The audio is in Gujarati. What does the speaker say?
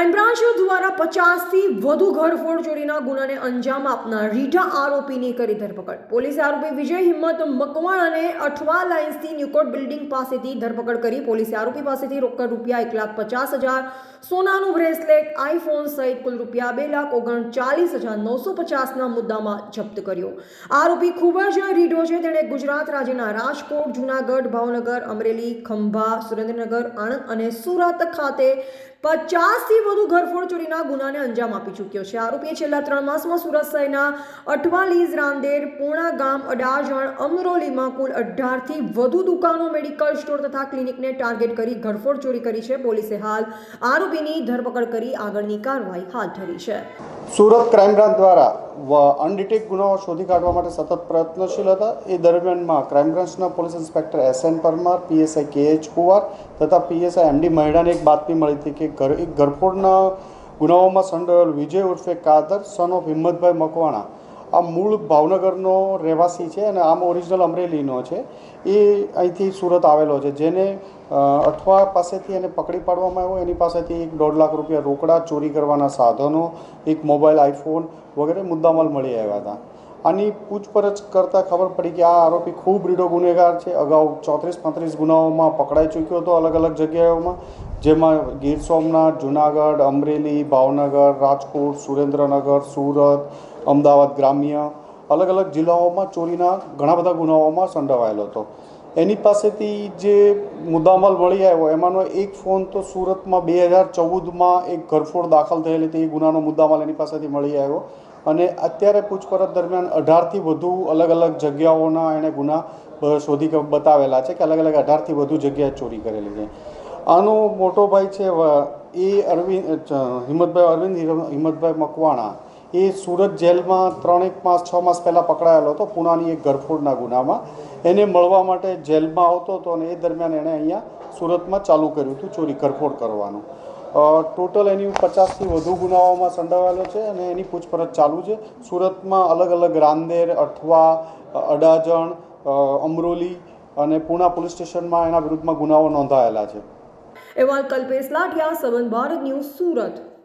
ક્રાઇમ બ્રાન્ચ દ્વારા પચાસથી વધુ ઘરફોડ ચોરીના ગુનાને અંજામ આપનાર રીઢા આરોપીની કરી ધરપકડ. પોલીસે આરોપી વિજય હિંમત મકવાણાને અઠવા લાઇન્સથી ન્યુકોટ બિલ્ડિંગ પાસેથી ધરપકડ કરી. પોલીસે આરોપી પાસેથી રોકડ રૂપિયા એક લાખ પચાસ હજાર, સોનાનું બ્રેસલેટ આઈફોન સહિત કુલ રૂપિયા બે લાખ ઓગણચાલીસ હજાર નવસો પચાસના મુદ્દામાં જપ્ત કર્યો. આરોપી ખૂબ જ રીઢો છે. તેણે ગુજરાત રાજ્યના રાજકોટ, જૂનાગઢ, ભાવનગર, અમરેલી, ખંભા, સુરેન્દ્રનગર, આણંદ અને સુરત ખાતે પચાસથી વધુ ઘરફોડ ચોરીના ગુનાને અંજામ આપી ચૂક્યો છે. આરોપીએ છેલ્લા ત્રણ માસમાં સુરત શહેરના અઠવાલીઝ રાંદેર, પૂણા ગામ, અડાજણ, અમરોલીમાં કુલ અઢારથી વધુ દુકાનો મેડિકલ સ્ટોર તથા ક્લિનિકને ટાર્ગેટ કરી ઘરફોડ ચોરી કરી છે. પોલીસે હાલ આરોપીની ધરપકડ કરી આગળની કાર્યવાહી હાથ ધરી છે. સુરત ક્રાઇમ બ્રાન્ચ દ્વારા અનડિટેક ગુનાઓ શોધી કાઢવા માટે સતત પ્રયત્નશીલ હતા. એ દરમિયાનમાં ક્રાઇમ બ્રાન્ચના police inspector S N Parmar, PSI K H Kuvar તથા પીએસઆઈ એમડી મહેડાને એક બાતમી મળી હતી કે ઘર, એક ગરફોડના ગુનાઓમાં સંડોયેલ વિજય ઉર્ફે કાદર સન ઓફ હિંમતભાઈ મકવાણા આ મૂળ ભાવનગરનો રહેવાસી છે અને આમ ઓરિજિનલ અમરેલીનો છે. એ અહીંથી સુરત આવેલો છે. જેને અઠવા પાસેથી એને પકડી પાડવામાં આવ્યો. એની પાસેથી એક દોઢ લાખ રૂપિયા રોકડા, ચોરી કરવાના સાધનો, એક મોબાઈલ, આઈફોન વગેરે મુદ્દામાલ મળી આવ્યા હતા. આની પૂછપરછ કરતાં ખબર પડી કે આ આરોપી ખૂબ રીડો ગુનેગાર છે. અગાઉ ચોત્રીસ પાંત્રીસ ગુનાઓમાં પકડાઈ ચૂક્યો હતો અલગ અલગ જગ્યાઓમાં. જેમાં ગીર સોમનાથ, જુનાગઢ, અમરેલી, ભાવનગર, રાજકોટ, સુરેન્દ્રનગર, સુરત, અમદાવાદ ગ્રામ્ય, અલગ અલગ જિલ્લાઓમાં ચોરીના ઘણા બધા ગુનાઓમાં સંડોવાયેલો હતો. એની પાસેથી જે મુદ્દામાલ મળી આવ્યો, એમાંનો એક ફોન તો સુરતમાં બે હજાર ચૌદમાં એક ઘરફોડ દાખલ થયેલી હતી, એ ગુનાનો મુદ્દામાલ એની પાસેથી મળી આવ્યો. અને અત્યારે પૂછપરછ દરમિયાન અઢારથી વધુ અલગ અલગ જગ્યાઓના એણે ગુના શોધી બતાવેલા છે કે અલગ અલગ અઢારથી વધુ જગ્યાએ ચોરી કરેલી છે. આનો મોટો ભાઈ છે એ અરવિંદ હિંમતભાઈ અરવિંદ હિંમતભાઈ મકવાણા. એ સુરત જેલમાં ત્રણેક માસ, છ માસ પહેલાં પકડાયેલો હતો પુનાની એક ગરફોડના ગુનામાં. એને મળવા માટે જેલમાં આવતો હતો અને એ દરમિયાન એણે અહીંયા સુરતમાં ચાલુ કર્યું હતું ચોરી ગરફોડ કરવાનું. ટોટલ એની પચાસથી વધુ ગુનાઓમાં સંડોવાયેલો છે અને એની પૂછપરછ ચાલુ છે. સુરતમાં અલગ અલગ રાંદેર, અઠવા અડાજણ અમરોલી અને પૂના પોલીસ સ્ટેશનમાં એના વિરુદ્ધમાં ગુનાઓ નોંધાયેલા છે. એવા કલ્પેશ લાઠિયા સંબંધ ભારત ન્યૂઝ સુરત